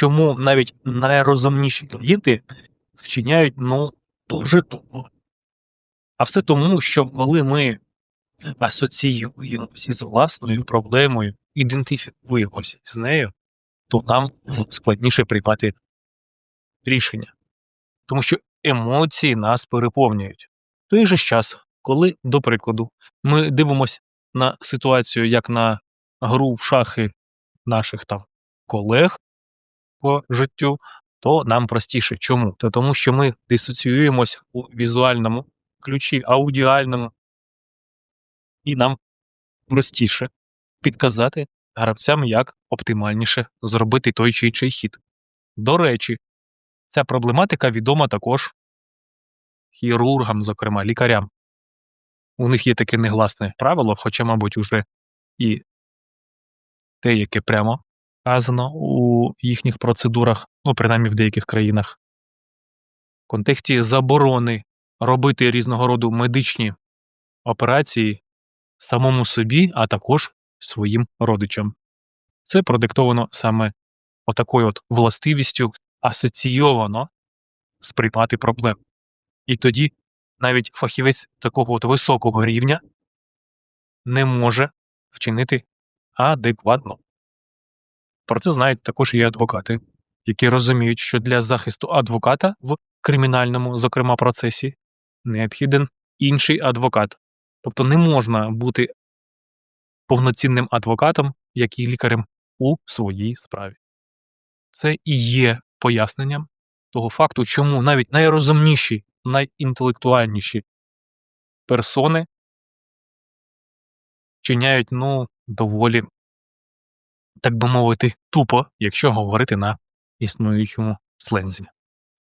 чому навіть найрозумніші діти вчиняють ну дуже тупо. А все тому, що коли ми асоціюємося з власною проблемою, ідентифікуємося з нею, то нам складніше приймати рішення. Тому що емоції нас переповнюють. Той же час, коли, до прикладу, ми дивимося на ситуацію як на гру в шахи наших там колег по життю, то нам простіше. Чому? То тому, що ми дисоціюємось у візуальному ключі, аудіальному, і нам простіше підказати гравцям, як оптимальніше зробити той чи інший хід. До речі, ця проблематика відома також хірургам, зокрема, лікарям. У них є таке негласне правило, хоча, мабуть, уже і те, яке прямо вказано у їхніх процедурах, ну, принаймні в деяких країнах, в контексті заборони робити різного роду медичні операції самому собі, а також своїм родичам. Це продиктовано саме отакою от властивістю асоційовано сприймати проблем. І тоді навіть фахівець такого от високого рівня не може вчинити адекватно. Про це знають також і адвокати, які розуміють, що для захисту адвоката в кримінальному, зокрема, процесі необхіден інший адвокат. Тобто не можна бути повноцінним адвокатом, як і лікарем у своїй справі. Це і є поясненням того факту, чому навіть найрозумніші, найінтелектуальніші персони вчиняють ну, доволі, так би мовити, тупо, якщо говорити на існуючому слензі.